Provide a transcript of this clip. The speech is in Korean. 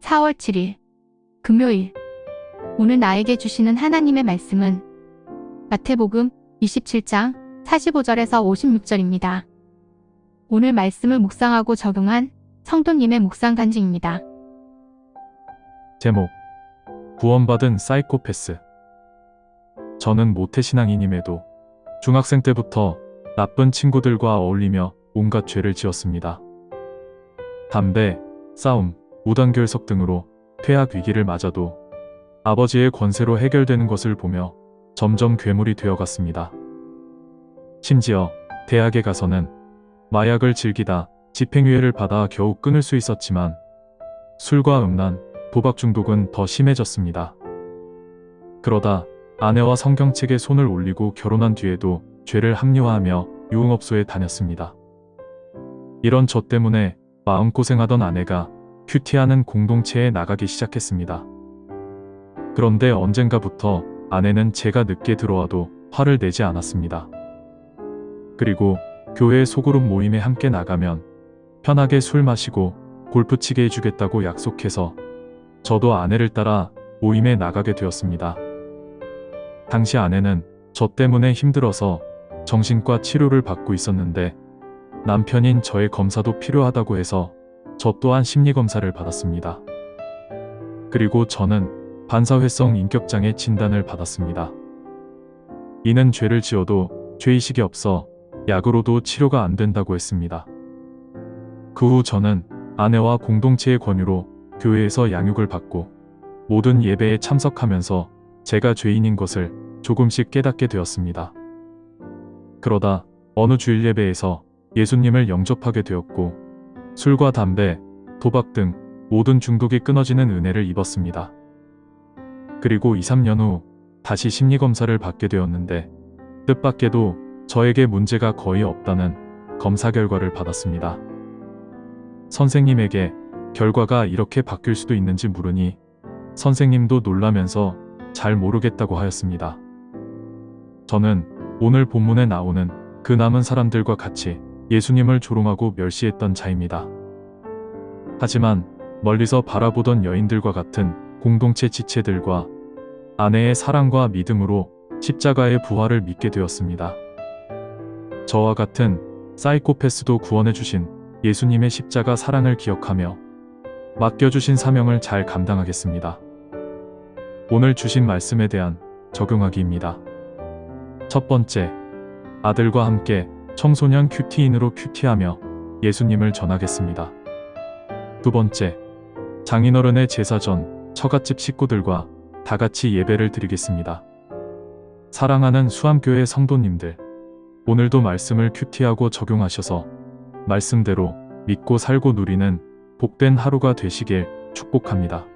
사월 7일 금요일 오늘 나에게 주시는 하나님의 말씀은 마태복음 27장 45절에서 56절입니다. 오늘 말씀을 묵상하고 적용한 성도님의 묵상 간증입니다. 제목 구원받은 사이코패스 저는 모태신앙인임에도 중학생 때부터 나쁜 친구들과 어울리며 온갖 죄를 지었습니다. 담배, 싸움, 무단결석 등으로 퇴학 위기를 맞아도 아버지의 권세로 해결되는 것을 보며 점점 괴물이 되어갔습니다. 심지어 대학에 가서는 마약을 즐기다 집행유예를 받아 겨우 끊을 수 있었지만 술과 음란, 도박 중독은 더 심해졌습니다. 그러다 아내와 성경책에 손을 올리고 결혼한 뒤에도 죄를 합리화하며 유흥업소에 다녔습니다. 이런 저 때문에 마음고생하던 아내가 큐티하는 공동체에 나가기 시작했습니다. 그런데 언젠가부터 아내는 제가 늦게 들어와도 화를 내지 않았습니다. 그리고 교회 소그룹 모임에 함께 나가면 편하게 술 마시고 골프 치게 해주겠다고 약속해서 저도 아내를 따라 모임에 나가게 되었습니다. 당시 아내는 저 때문에 힘들어서 정신과 치료를 받고 있었는데 남편인 저의 검사도 필요하다고 해서 저 또한 심리검사를 받았습니다. 그리고 저는 반사회성 인격장애 진단을 받았습니다. 이는 죄를 지어도 죄의식이 없어 약으로도 치료가 안 된다고 했습니다. 그 후 저는 아내와 공동체의 권유로 교회에서 양육을 받고 모든 예배에 참석하면서 제가 죄인인 것을 조금씩 깨닫게 되었습니다. 그러다 어느 주일 예배에서 예수님을 영접하게 되었고 술과 담배, 도박 등 모든 중독이 끊어지는 은혜를 입었습니다. 그리고 2, 3년 후 다시 심리검사를 받게 되었는데 뜻밖에도 저에게 문제가 거의 없다는 검사 결과를 받았습니다. 선생님에게 결과가 이렇게 바뀔 수도 있는지 물으니 선생님도 놀라면서 잘 모르겠다고 하였습니다. 저는 오늘 본문에 나오는 그 남은 사람들과 같이 예수님을 조롱하고 멸시했던 자입니다. 하지만 멀리서 바라보던 여인들과 같은 공동체 지체들과 아내의 사랑과 믿음으로 십자가의 부활을 믿게 되었습니다. 저와 같은 사이코패스도 구원해주신 예수님의 십자가 사랑을 기억하며 맡겨주신 사명을 잘 감당하겠습니다. 오늘 주신 말씀에 대한 적용하기입니다. 첫 번째, 아들과 함께 청소년 큐티인으로 큐티하며 예수님을 전하겠습니다. 두 번째, 장인어른의 제사 전 처갓집 식구들과 다 같이 예배를 드리겠습니다. 사랑하는 수암교회 성도님들, 오늘도 말씀을 큐티하고 적용하셔서 말씀대로 믿고 살고 누리는 복된 하루가 되시길 축복합니다.